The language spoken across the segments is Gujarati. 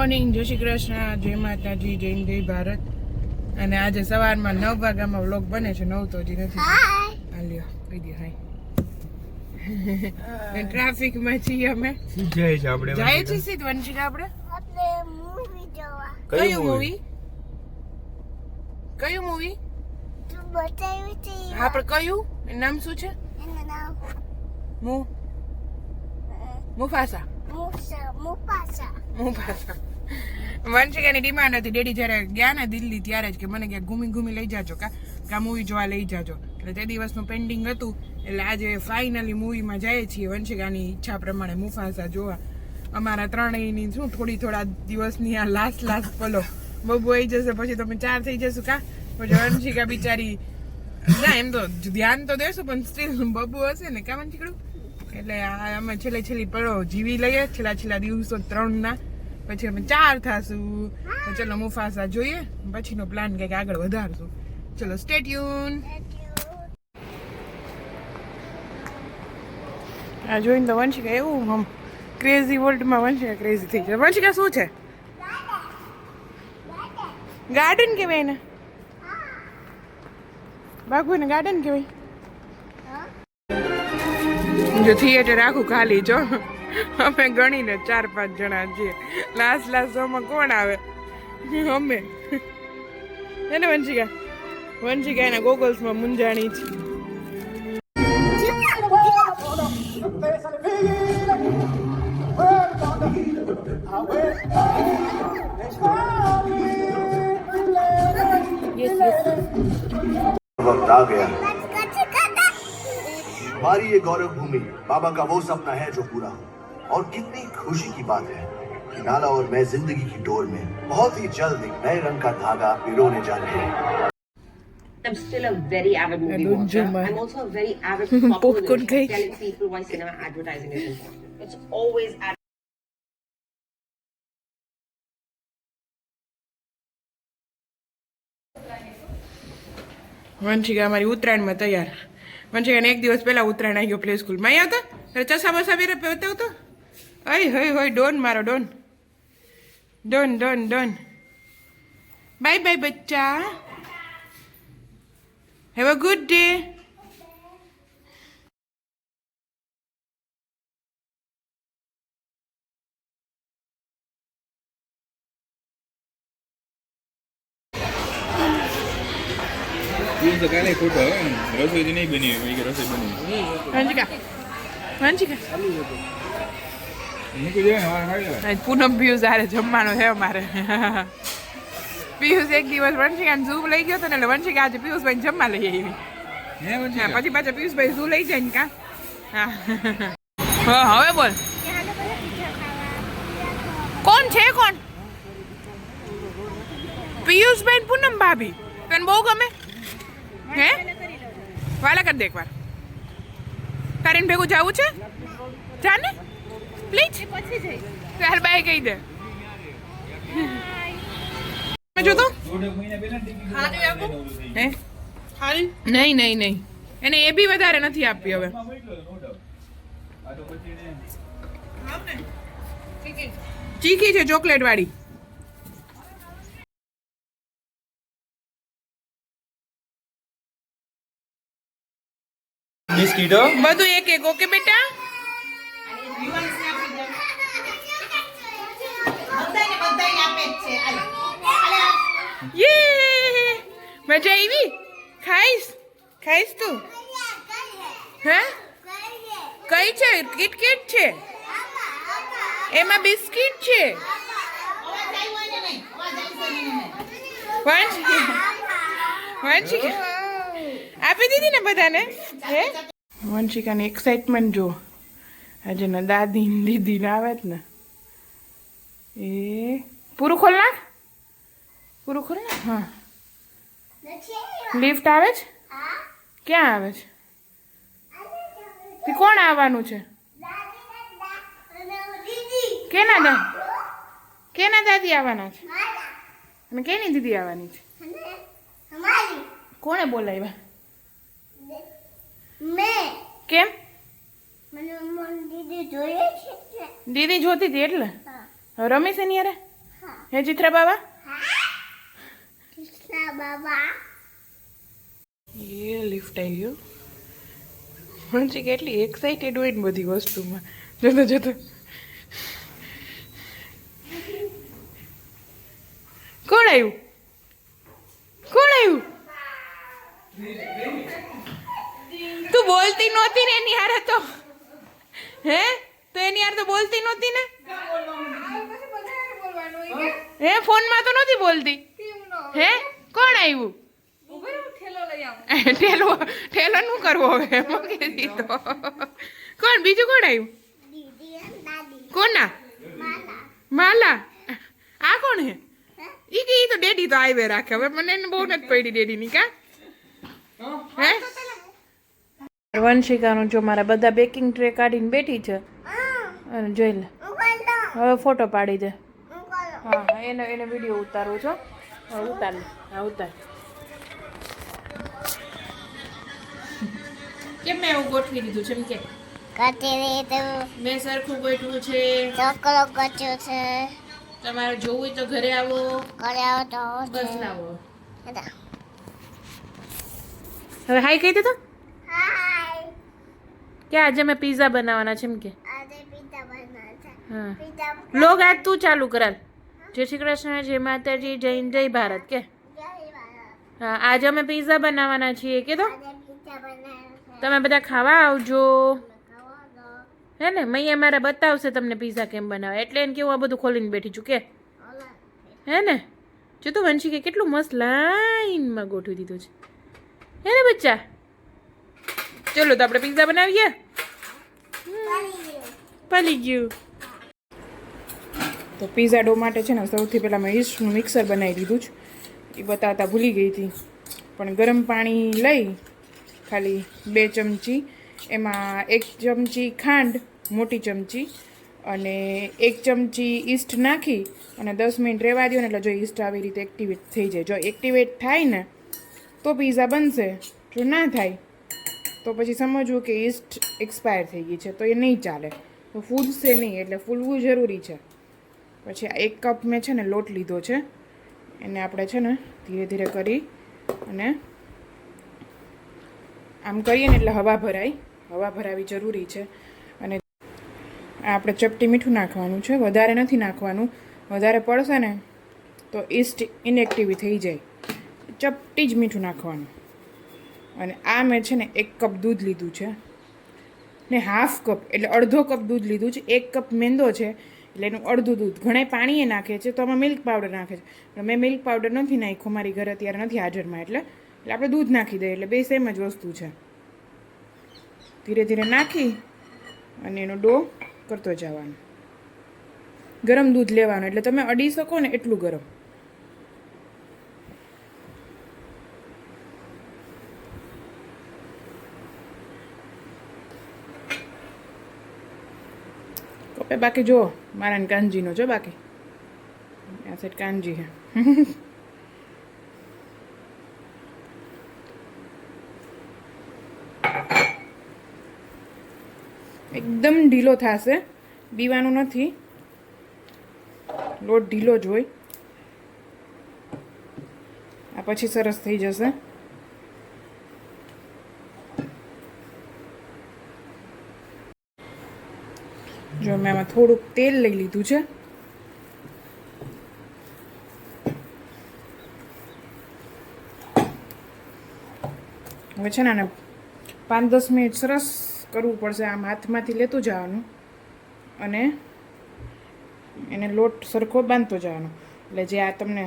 મોર્નિંગ જય શ્રી કૃષ્ણ જય માતાજી જય જય ભારત. અને આજે સવારમાં નવ વાગ્યામાં વ્લોગ બને છે નવ તો હજી નથી. હાલ્યો કહી દે હાય ટ્રાફિકમાં છીએ અમે. જાય છે આપણે જાય છે સીધ વંશિકા આપણે? આપણે મૂવી જોવા. કયું મૂવી કયું મૂવી આપણે બતાવ્યું છે હા કયું? નામ શું છે? મુ મુફાસા. Mufasa Mufasa. વંશિકાની ડિમાન્ડ હતી. ડેડી જ્યારે ગયા ને દિલ્હી ત્યારે જ કે મને ક્યાંક ઘૂમી ઘૂમી લઈ જાજો કા કા મૂવી જોવા લઈ જાજો. એટલે તે દિવસનું પેન્ડિંગ હતું. એટલે આજે ફાઇનલી મૂવીમાં જઈએ છીએ વંશિકાની ઈચ્છા પ્રમાણે મુફાસા જોવા. અમારા ત્રણેયની શું થોડી થોડા દિવસની આ લાસ્ટ લાસ્ટ પલો. બબુ આવી જશે, પછી તમે ચાર થઈ જશું કા? પછી વંશિકા બિચારી ના, એમ તો ધ્યાન તો દેશું, પણ સ્ટીલ બબુ હશે ને કા વંશિકડું? એટલે અમે છેલ્લે છેલ્લી પળો જીવી લઈએ, છેલ્લા છેલ્લા દિવસો ત્રણના. પછી અમે ચાર થાશું. ચલો મુફાસા જોઈએ. પછીનો પ્લાન કંઈક આગળ વધારશું. ચલો સ્ટેટ્યુન આ જોઈને તો વંશિકા એવું આમ ક્રેઝી વર્લ્ડમાં વંશિકા ક્રેઝી થઈ છે વંશિકા શું છે? ગાર્ડન કહેવાય ને બાગુ ને ગાર્ડન કહેવાય જો થિયેટર આખું ખાલી જો અમે ગણીને ચાર પાંચ જણા છીએ લાસ્ટ લાસ્ટ શોમાં કોણ આવે અમે એને વંશિકા વંશિકા એના ગોગલ્સમાં મુંજાણી છે वक्त आ गया हमारी ये गौरव भूमि बाबा का वो सपना है जो पूरा हो और कितनी खुशी की बात है कि नाला और मैं जिंदगी की डोर में बहुत ही जल्द एक नए रंग का धागा पिरोने जा रहे हैं I'm still a very avid movie don't watcher. do my- I'm also a very avid Popcorn popcorn cake. telling people why cinema advertising is important. It's always ad- Vanshika અમારી ઉત્તરાયણમાં તૈયાર વંશિકાને એક દિવસ પહેલા ઉત્તરાયણ આવી ગયો પ્લે સ્કૂલમાં અહીંયા હતા તારે ચસા બસા વેરે બતાવતો અય હોય હોય ડોન મારો don don don don bye bye બચ્ચા હેવ અ ગુડ ડે એ તો કાલે ખોટો હવે ને. રસોઈ તો નહીં બની હોય કે રસોઈ પૂનમ પિયુષ હારે જમવાનું છે અમારે. પિયુષ એક દિવસ વંશિકાને ઝૂ લઈ ગયો હતો ને એટલે વંશિકા આજે પિયુષભાઈ જમવા લઈ આવી. પછી પાછા પિયુષભાઈ ઝૂ લઈ જાય ને કા? હા. હવે બોલ. કોણ છે કોણ? પિયુષભાઈ પૂનમ ભાભી. તને બહુ ગમે? હે? વાલા કર દે એકવાર. તારીને ભેગું જવું છે? જા ને પ્લીઝ ત્યાર બાય કહી દે. જો તો નહીં નહીં નહીં. એને એ બી વધારે નથી આપી હવે. ચીકી. છે ચોકલેટ વાળી. બિસ્કીટો? બધું એક એક ઓકે બેટા? યે! મજા આવી? ખાઈશ? ખાઈશ તું? હે? કઈ છે? કિટકેટ છે? એમાં બિસ્કિટ છે? વંશિકા આપી દીધી ને બધાને? હે? વંશિકાની એક્સાઇટમેન્ટ જો. આજે ને દાદી દીદી ને આવે જ ને. એ. પૂરું ખોલ નાખ પૂરું ખોલ નાખ હા. લિફ્ટ આવે છે ક્યાં આવે છે? તે કોણ આવવાનું છે? કેના દા કેના દાદી આવવાના છે? અને કેની દીદી આવવાની છે? કોણે બોલાવ્યા? મેં કેમ દીદી છે દીદી જોતી હતી એટલે? રમીશ એની યારે હે. ચિત્રા બાબા એ લિફ્ટ આવી ગયું. વંશી કેટલી એક્સાઇટેડ હોય ને બધી વસ્તુમાં. જતો જતો. કોણ આવ્યું? કોણ આવ્યું? તું બોલતી નહોતી ને એની હારે તો. હે? તો એની હારે તો બોલતી નહોતી ને? હે? ફોનમાં તો નથી બોલતી. હે? કોણ આવ્યું ઠેલો ઠેલો નું કરવો હવે કોણ, બીજું કોણ આવ્યું કોના? માલા. આ કોણ હે? ઈ કે તો ડેડી તો આવે રાખે. હવે મને બહુ નથી પડી ડેડીની, કા? હે? વંશિકાનું જો મારા બધા બેકિંગ ટ્રે કાઢીને બેઠી છે. અને જોઈ લે. હવે ફોટો પાડી દે. હા હા એને એને વીડિયો ઉતારું છો. હા ઉતાર લે હા ઉતાર. કેમ મેં એવું ગોઠવી દીધું છે? એમ કે કચેરી તો મેં સરખું ગોઠવું છે. ચોકલો કચ્યો છે. તમારે જોવું હોય તો ઘરે આવો. કર્યો તો બસ લાવો. હતા હવે હાઈ કહી દીધો? હાય. કે આજે અમે પીઝા બનાવવાના છે એમ કે. આજે પિઝા બનાવે છે. હા. પિઝા લોગ આજ તું ચાલુ કરાલ. જય શ્રી કૃષ્ણ જય માતાજી જય હિન્દ, જય ભારત કે? હા આજે અમે પીઝા બનાવવાના છીએ કે તો? તમે બધા ખાવા આવજો. હે ને મૈયા મારા બતાવશે તમને પીઝા કેમ બનાવે. એટલે એને કેવું આ બધું ખોલીને બેઠી છું કે? હે ને? જો તો વંશી કે કેટલું મસ્ત લાઈનમાં ગોઠવી દીધું છે. હે ને બચ્ચા? ચલો તો આપણે પીઝા બનાવીએ. પલી ગયું તો પીઝા ડો માટે છે ને સૌથી પહેલાં મેં ઈસ્ટનું મિક્સર બનાવી દીધું છે એ બતાવતા ભૂલી ગઈ હતી. પણ ગરમ પાણી લઈ, ખાલી બે ચમચી, એમાં એક ચમચી ખાંડ, મોટી ચમચી, અને એક ચમચી ઈસ્ટ નાખી અને દસ મિનિટ રહેવા દો ને એટલે જો ઈસ્ટ આવી રીતે એક્ટિવેટ થઈ જાય. જો એક્ટિવેટ થાય ને, તો પીઝા બનશે. જો ના થાય, તો પછી સમજવું કે ઈસ્ટ એક્સપાયર થઈ ગઈ છે, તો એ નહીં ચાલે. તો ફૂલશે નહીં, એટલે ફૂલવું જરૂરી છે. પછી આ એક કપ મેં છે ને લોટ લીધો છે. એને આપણે છે ને ધીરે ધીરે કરી અને આમ કરીએ ને એટલે હવા ભરાય. હવા ભરાવી જરૂરી છે. અને આપણે ચપટી મીઠું નાખવાનું છે. વધારે નથી નાખવાનું. વધારે પડશે ને તો ઇસ્ટ ઇનએક્ટિવ થઈ જાય. ચપટી જ મીઠું નાખવાનું. અને આ મેં છે ને એક કપ દૂધ લીધું છે. ને હાફ કપ એટલે અડધો કપ દૂધ લીધું છે. એક કપ મેંદો છે. એટલે એનું અડધું દૂધ ઘણે પાણીએ નાખે છે, તો આમાં મિલ્ક પાવડર નાખે છે. પણ મેં મિલ્ક પાવડર નથી નાખ્યો મારી ઘરે, અત્યારે નથી હાજરમાં એટલે એટલે આપણે દૂધ નાખી દઈએ, એટલે બે સેમ જ વસ્તુ છે. ધીરે ધીરે નાખી અને એનો ડો કરતો જવાનો. ગરમ દૂધ લેવાનું, એટલે તમે અડી શકો ને એટલું ગરમ. બાકી જો મારા કાનજીનો જો બાકી. આ સાઈડ કાનજી હે એકદમ ઢીલો થશે. બીવાનું નથી. લોટ ઢીલો જ હોય. આ પછી સરસ થઈ જશે. જો મેં આમાં થોડુંક તેલ લઈ લીધું છે. હવે છે ને આને પાંચ દસ મિનિટ સરસ કરવું પડશે, આમ હાથમાંથી લેતું જવાનું અને એને લોટ સરખો બાંધતો જવાનો. એટલે જે આ તમને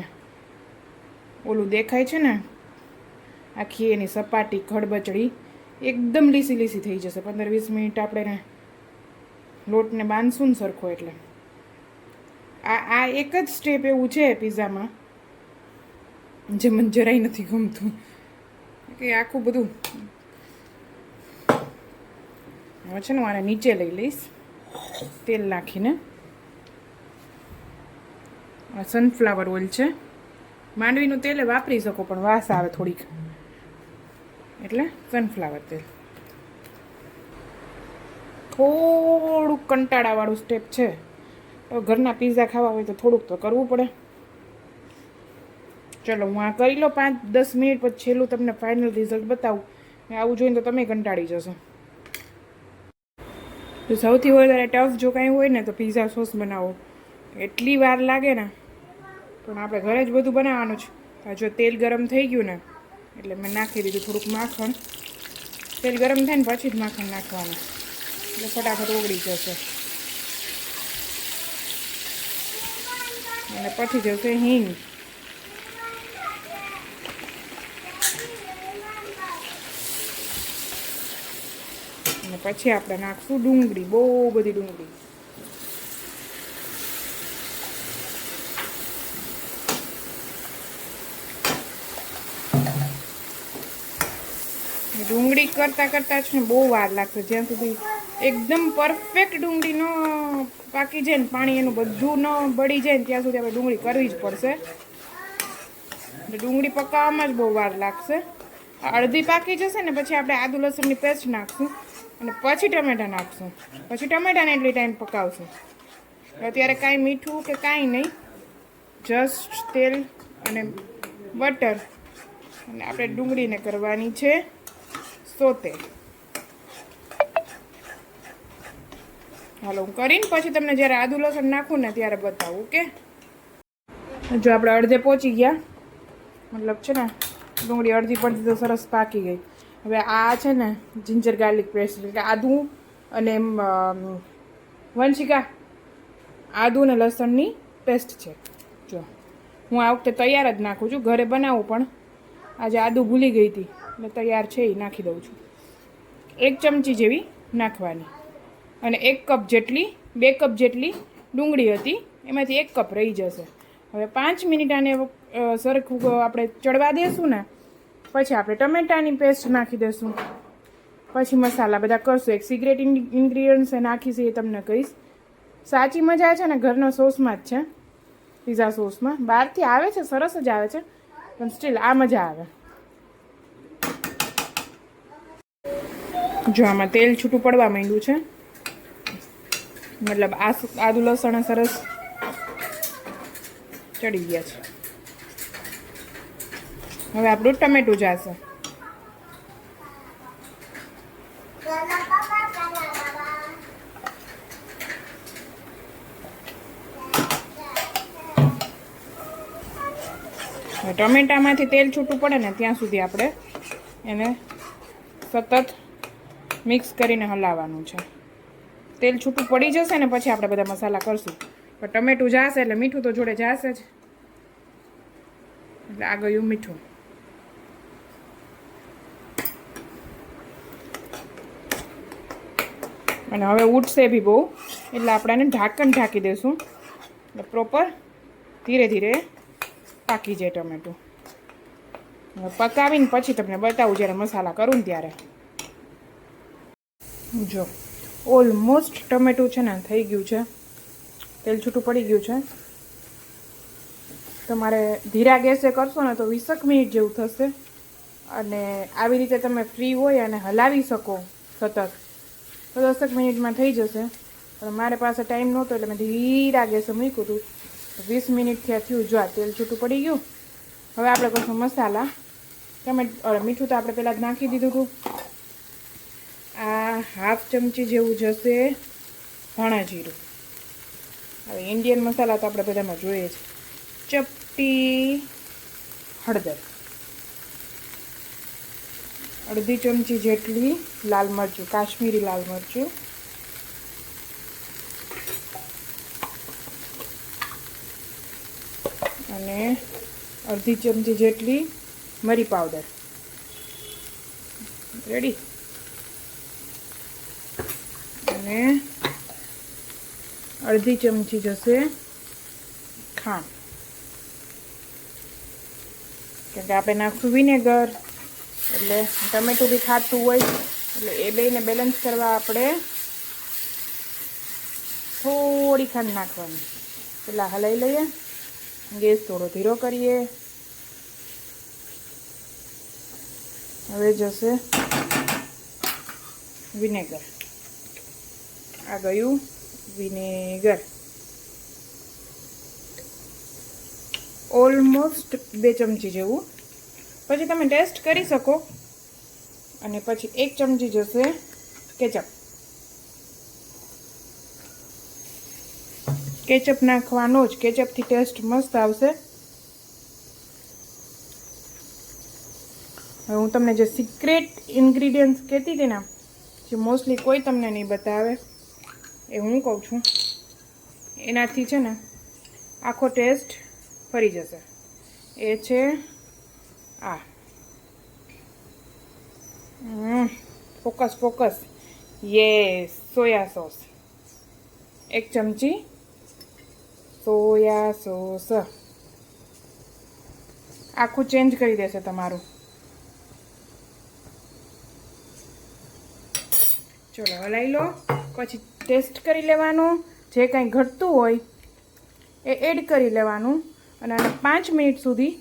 ઓલું દેખાય છે ને, આખી એની સપાટી, ખડબચડી, એકદમ લીસી લીસી થઈ જશે. પંદર વીસ મિનિટ આપણે એને લોટને બાંધશું ને સરખો એટલે. આ આ એક જ સ્ટેપ એવું છે પીઝામાં જે મને જરાય નથી ગમતું. કે આખું બધું હવે છે ને હું આને નીચે લઈ લઈશ, તેલ નાખીને. આ સનફ્લાવર ઓઇલ છે. માંડવીનું તેલ વાપરી શકો, પણ વાસ આવે થોડીક. એટલે સનફ્લાવર તેલ. થોડુંક કંટાળાવાળું સ્ટેપ છે. ઘરના પીઝા ખાવા હોય તો થોડુંક તો કરવું પડે. ચલો, હું આ કરી લો પાંચ દસ મિનિટ પછી છેલ્લું તમને ફાઇનલ રિઝલ્ટ બતાવું. ને આવું જોઈને તો તમે કંટાળી જશો. તો સૌથી વધારે ટફ જો કાંઈ હોય ને તો પીઝા સોસ બનાવો. એટલી વાર લાગે ને, પણ આપણે ઘરે જ બધું બનાવવાનું છે. જો તેલ ગરમ થઈ ગયું ને, એટલે મેં નાખી દીધું થોડુંક માખણ. તેલ ગરમ થાય ને પછી જ માખણ નાખવાનું. એટલે ફટાફટ ઓગળી જશે. અને પછી જશે હિંગ. અને પછી આપણે નાખશું ડુંગળી, બહુ બધી ડુંગળી. ડુંગળી કરતાં કરતાં છે ને બહુ વાર લાગશે. જ્યાં સુધી એકદમ પરફેક્ટ ડુંગળી ન પાકી જાય ને પાણી એનું બધું ન બળી જાય ને ત્યાં સુધી આપણે ડુંગળી કરવી જ પડશે. ડુંગળી પકાવવામાં જ બહુ વાર લાગશે. અડધી પાકી જશે ને પછી આપણે આદુ લસણની પેસ્ટ નાખશું અને પછી ટમેટા નાખશું. પછી ટમેટાને એટલી ટાઈમ પકાવશું. અત્યારે કાંઈ મીઠું કે કાંઈ નહીં જસ્ટ તેલ અને બટર અને આપણે ડુંગળીને કરવાની છે સોતે. હાલો, હું કરીને પછી તમને જ્યારે આદુ લસણ નાખું ને ત્યારે બતાવું, ઓકે? જો આપણે અડધે પહોંચી ગયા. મતલબ છે ને, ડુંગળી અડધી પડતી તો સરસ પાકી ગઈ. હવે આ છે ને જિંજર ગાર્લિક પેસ્ટ એટલે કે આદુ અને વંશિકા, આદુ અને લસણની પેસ્ટ છે. જો, હું આ વખતે તૈયાર જ નાખું છું. ઘરે બનાવું પણ. આજે આદુ ભૂલી ગઈ હતી, એટલે તૈયાર છે એ નાખી દઉં છું. એક ચમચી જેવી નાખવાની. અને એક કપ જેટલી, બે કપ જેટલી ડુંગળી હતી. એમાંથી એક કપ રહી જશે. હવે પાંચ મિનિટ આને સરખું આપણે ચડવા દેશું ને, પછી આપણે ટમેટાની પેસ્ટ નાખી દઈશું પછી મસાલા બધા કરશું. એક સિગરેટ ઇન્ગ્રીડિયન્ટ્સ નાખીશ એ તમને કહીશ. સાચી મજા છે ને, ઘરના સોસમાં જ છે. પીઝા સોસમાં. બહારથી આવે છે, સરસ જ આવે છે, પણ સ્ટીલ આ મજા આવે. જો આમાં તેલ છૂટું પડવા માંડ્યું છે. મતલબ આ આદુ લસણ સરસ ચડી ગયા છે. હવે આપણું ટમેટું જશે. ટમેટામાંથી તેલ છૂટું પડે ને ત્યાં સુધી આપણે એને સતત મિક્સ કરીને હલાવવાનું છે. તેલ છૂટું પડી જશે ને પછી આપણે બધા મસાલા કરશું. પણ ટમેટું જાશે એટલે મીઠું તો જોડે જાશે જ. એટલે આ ગયું મીઠું. અને હવે ઉઠશે બી બહુ. એટલે આપણે એને ઢાંકણ ઢાંકી દઈશું. એટલે પ્રોપર ધીરે ધીરે પાકી જાય ટમેટું. પકાવીને પછી તમને બતાવું જ્યારે મસાલા કરું ને ત્યારે. જો. ઓલમોસ્ટ ટમેટું છે ને, થઈ ગયું છે. તેલ છૂટું પડી ગયું છે. તમારે ધીરા ગેસે કરશો ને તો વીસક મિનિટ જેવું થશે. અને આવી રીતે તમે ફ્રી હોય અને હલાવી શકો સતત. તો દસક મિનિટમાં થઈ જશે. પણ મારે પાસે ટાઈમ નહોતો એટલે મેં ધીરા ગેસે મૂક્યું હતું. વીસ મિનિટ થયા થયું. જો આ તેલ છૂટું પડી ગયું. હવે આપણે કરશું મસાલા. ટમેટ મીઠું તો આપણે પહેલાં જ નાખી દીધું હતું. આ હાફ ચમચી જેવું જશે ધાણા જીરું હવે ઇન્ડિયન મસાલા તો આપણે બધામાં જોઈએ છે. ચપટી હળદર. અડધી ચમચી જેટલી લાલ મરચું, કાશ્મીરી લાલ મરચું. અને અડધી ચમચી જેટલી મરી પાવડર. રેડી અને અડધી ચમચી જશે ખાંડ. કેમ કે આપણે નાખશું વિનેગર, એટલે ટમેટું બી ખાતું હોય, એટલે એ બેને બેલેન્સ કરવા આપણે થોડી ખાંડ નાખવાની. પેલા હલાવી લઈએ, ગેસ થોડો ધીરો કરીએ. હવે જશે વિનેગર. આ ગયું વિનેગર. ઓલમોસ્ટ બે ચમચી જેવું. પછી તમે ટેસ્ટ કરી શકો. અને પછી એક ચમચી જશે કેચઅપ. કેચઅપ નાખવાનો જ. કેચઅપથી ટેસ્ટ મસ્ત આવશે. હવે હું તમને જે સિક્રેટ ઇન્ગ્રીડિયન્ટ્સ કહેતી હતી ને, જે મોસ્ટલી કોઈ તમને નહીં બતાવે. એ હું કહું છું. એનાથી છે ને, આખો ટેસ્ટ ફરી જશે. એ છે, આ. Focus focus. યે સોયા સોસ. એક ચમચી સોયા સોસ. આખું ચેન્જ કરી દેશે તમારું. ચલો હલાવી લો, પછી ટેસ્ટ કરી લેવાનું, જે કાંઈ ઘટતું હોય એ એડ કરી લેવાનું અને આને પાંચ મિનિટ સુધી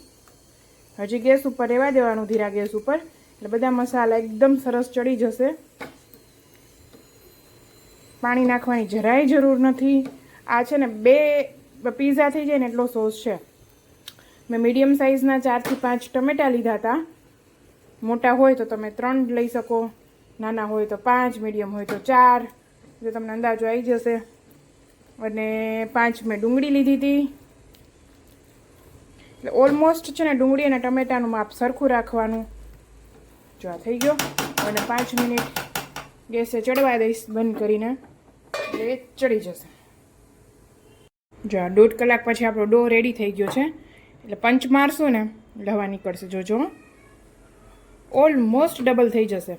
હજી ગેસ ઉપર રહેવા દેવાનું, ધીરા ગેસ ઉપર. એટલે બધા મસાલા એકદમ સરસ ચડી જશે. પાણી નાખવાની જરાય જરૂર નથી. આ છે ને બે પીઝા થઈ જાય ને એટલો સોસ છે. મેં મીડિયમ સાઇઝના ચારથી પાંચ ટમેટાં લીધા હતા. મોટા હોય તો તમે ત્રણ લઈ શકો, નાના હોય તો પાંચ, મીડિયમ હોય તો ચાર. એટલે તમને અંદાજો આવી જશે. અને પાંચ મેં ડુંગળી લીધી હતી એટલે ઓલમોસ્ટ છે ને ડુંગળી અને ટમેટાનું માપ સરખું રાખવાનું. જો આ થઈ ગયો. અને પાંચ મિનિટ ગેસે ચડવા દઈશ બંધ કરીને. એટલે ચડી જશે. જો દોઢ કલાક પછી આપણો ડો રેડી થઈ ગયો છે. એટલે પંચ મારશું ને એટલે હવા નીકળશે. જોજો ઓલમોસ્ટ ડબલ થઈ જશે.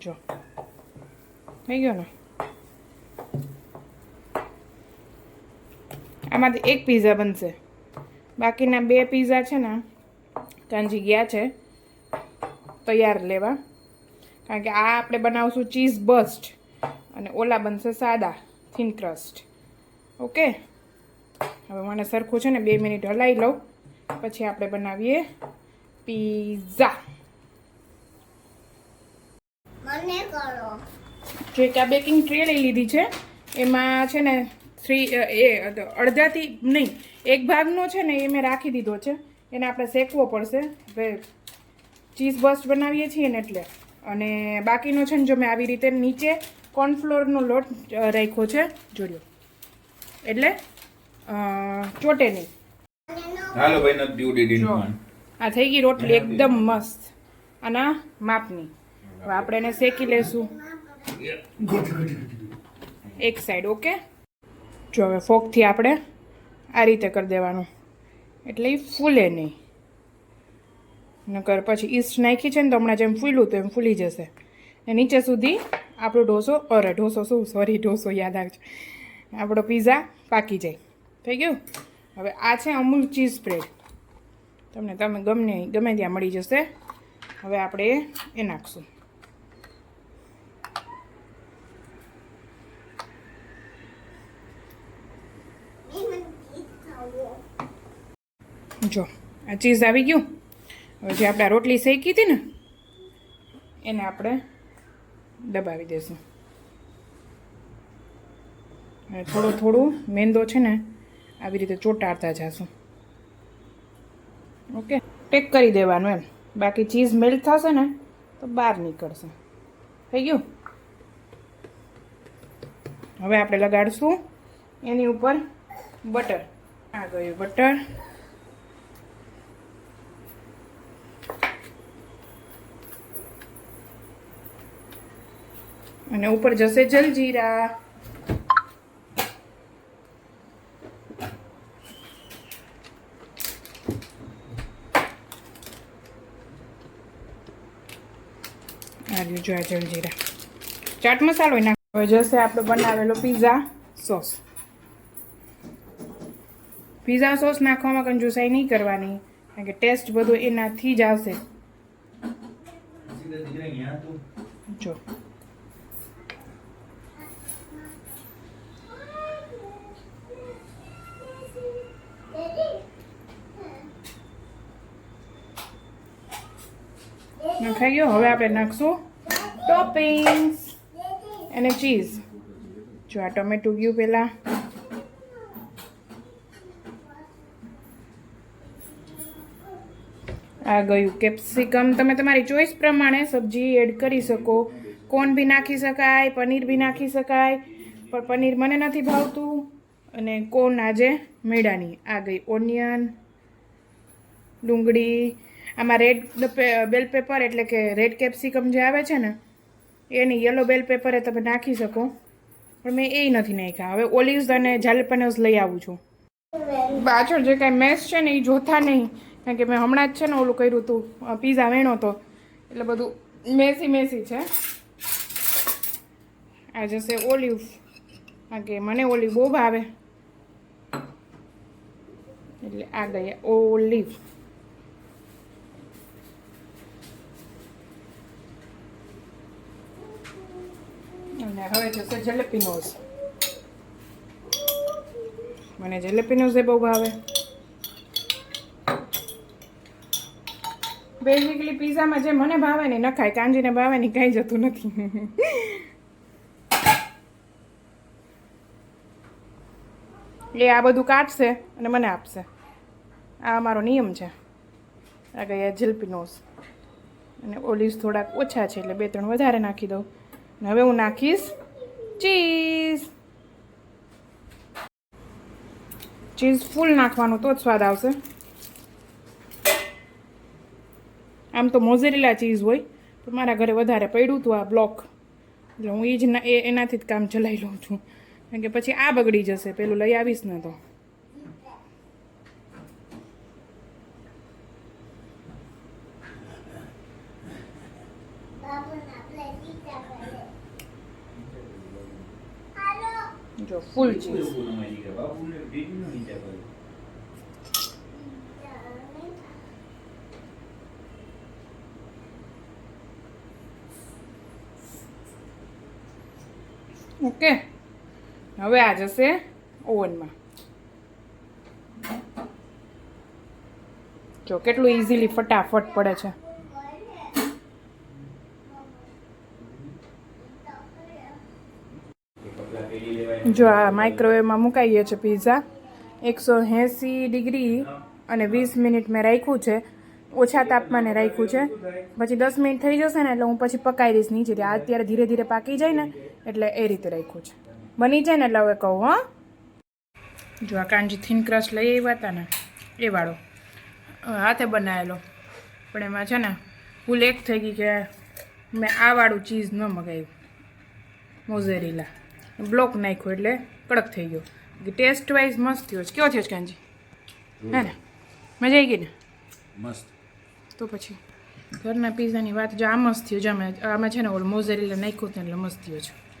જો. થઈ ગયો ને? આમાંથી એક પીઝા બનશે. બાકીના બે પીઝા છે ને કાંજી ગયા છે. તૈયાર લેવા. કારણ કે આ આપણે બનાવશું ચીઝ બસ્ટ અને ઓલા બનશે સાદા થીન ક્રસ્ટ ઓકે હવે મને સરખું છે ને બે મિનિટ હલાવી લઉં. પછી આપણે બનાવીએ પીઝા જે કે આ બેકિંગ ટ્રે લઈ લીધી છે એમાં છે ને થ્રી એ અડધાથી નહીં. એક ભાગનો છે ને એ મેં રાખી દીધો છે. એને આપણે શેકવો પડશે. ચીઝ બસ્ટ બનાવીએ છીએ ને એટલે. અને બાકીનો છે ને જો મેં આવી રીતે નીચે કોર્નફ્લોરનો લોટ રાખ્યો છે જોડ્યો એટલે ચોટે નહીં. હાલો ભાઈ નથી આ થઈ ગઈ રોટલી એકદમ મસ્ત. આના માપની. હવે આપણે એને શેકી લેશું. એક સાઈડ ઓકે જો હવે ફોકથી આપણે આ રીતે કરી દેવાનું. એટલે એ ફૂલે નહીં. નકર પછી ઈસ્ટ નાખી છે ને તો હમણાં જેમ ફૂલ્યું તો એમ ફૂલી જશે. ને નીચે સુધી આપણો ઢોસો, અરે ઢોસો શું? સોરી ઢોસો યાદ આવે છે. આપણો પીઝા પાકી જાય. થઈ ગયું? હવે આ છે અમૂલ ચીઝ સ્પ્રેડ તમને તમે ગમે ગમે ત્યાં મળી જશે. હવે આપણે એ નાખશું. જો, આ ચીઝ આવી ગયું. હવે જે આપણે રોટલી શેકી હતી ને, એને આપણે દબાવી દઈશું અને થોડું થોડું મેંદો છે ને, આવી રીતે ચોટાડતા જશું. ઓકે? ટેક કરી દેવાનું એમ. બાકી ચીઝ મેલ્ટ થશે ને, તો બહાર નીકળશે. થઈ ગયું? હવે આપણે લગાડશું. એની ઉપર બટર આ ગયું બટર અને ઉપર જશે જલજીરા. આ રહ્યું જો આ જલજીરા. ચાટ મસાલો નાખ હવે જશે આપણો બનાવેલો પીઝા સોસ પીઝા સોસ નાખવામાં કંજુસાઈ નહીં કરવાની કારણ કે ટેસ્ટ બધો એનાથી જ આવશે. જો. નખાઈ ગયો. હવે આપણે નાખશું ટોપિંગ્સ અને ચીઝ જો આ ટમેટું ગયું પહેલાં. આ ગયું કેપ્સિકમ તમે તમારી ચોઈસ પ્રમાણે સબ્જી એડ કરી શકો. કોન બી નાખી શકાય, પનીર બી નાખી શકાય, પણ પનીર મને નથી ભાવતું. અને કોન આજે મેળાની. આ ગઈ ઓનિયન ડુંગળી આમાં રેડ બેલ પેપર એટલે કે રેડ કેપ્સિકમ જે આવે છે ને, એની યલો બેલ પેપરે તમે નાખી શકો. પણ મેં એ નથી નાખ્યા. હવે ઓલિવ્સ અને જાલપનસ લઈ આવું છું. પાછળ જે કાંઈ મેસ છે ને એ જોતા નહીં. કારણ કે મેં હમણાં જ છે ને ઓલું કર્યું હતું પીઝા વેણો તો એટલે બધું મેસી મેસી છે. આ જશે ઓલિવ કારણ કે મને ઓલિવ બહુ ભાવે. એટલે આ ગયા ઓલિવ અને હવે જશે જલેપીનોઝ મને જલેપીનોઝ એ બહુ ભાવે. બેઝિકલી પીઝામાં જે મને ભાવે ને નખાય કાંજીને ભાવે ને કાંઈ જતું નથી. એ આ બધું કાઢશે અને મને આપશે. આ અમારો નિયમ છે. આ ગયા જલેપીનોઝ અને ઓલિવ્સ થોડાક ઓછા છે એટલે બે ત્રણ વધારે નાખી દઉં. હવે હું નાખીશ ચીઝ. ચીઝ ફૂલ નાખવાનું તો જ સ્વાદ આવશે. આમ તો મોઝેરેલા ચીઝ હોય, પણ મારા ઘરે વધારે પડ્યું હતું આ બ્લોક. એટલે હું એ જ એનાથી જ કામ ચલાવી લઉં છું. કારણ કે પછી આ બગડી જશે, પેલું લઈ આવીશ ને તો બાબુને આપણે પીઝા કરે હાલો જો ફૂલ ચીઝ ઓકે. હવે આ જશે ઓવનમાં. જો કેટલું ઇઝીલી ફટાફટ પડે છે. જો આ માઇક્રોવેવમાં મુકાઈએ છે પીઝા એકસો એંસી ડિગ્રી અને વીસ મિનિટ મેં રાખ્યું છે. ઓછા તાપમાને રાખ્યું છે. પછી દસ મિનિટ થઈ જશે ને એટલે હું પછી પકાવી દઈશ નીચે. આ અત્યારે ધીરે ધીરે પાકી જાય ને એટલે એ રીતે રાખ્યું છે. બની જાય ને એટલે હવે કહું, હા. જો આ કાંજી થીન ક્રશ લઈ આવ્યા હતા ને, એ વાળો. હાથે બનાવેલો. પણ એમાં છે ને ભૂલ એક થઈ ગઈ કે મેં આ વાળું ચીઝ ન મગાવ્યું. મોઝેરીલા બ્લોક નાખ્યો એટલે કડક થઈ ગયો. ટેસ્ટ વાઇઝ મસ્ત થયો છે. કેવો થયો છે કાંજી હે ને? મજા આવી ગઈ ને? મસ્ત. તો પછી ઘરના પીઝાની વાત જો આ મસ્ત થયો અમે આમાં છે ને ઓલું મોઝેરીલા નાખ્યું ત્યાં એટલે મસ્ત થયો છે.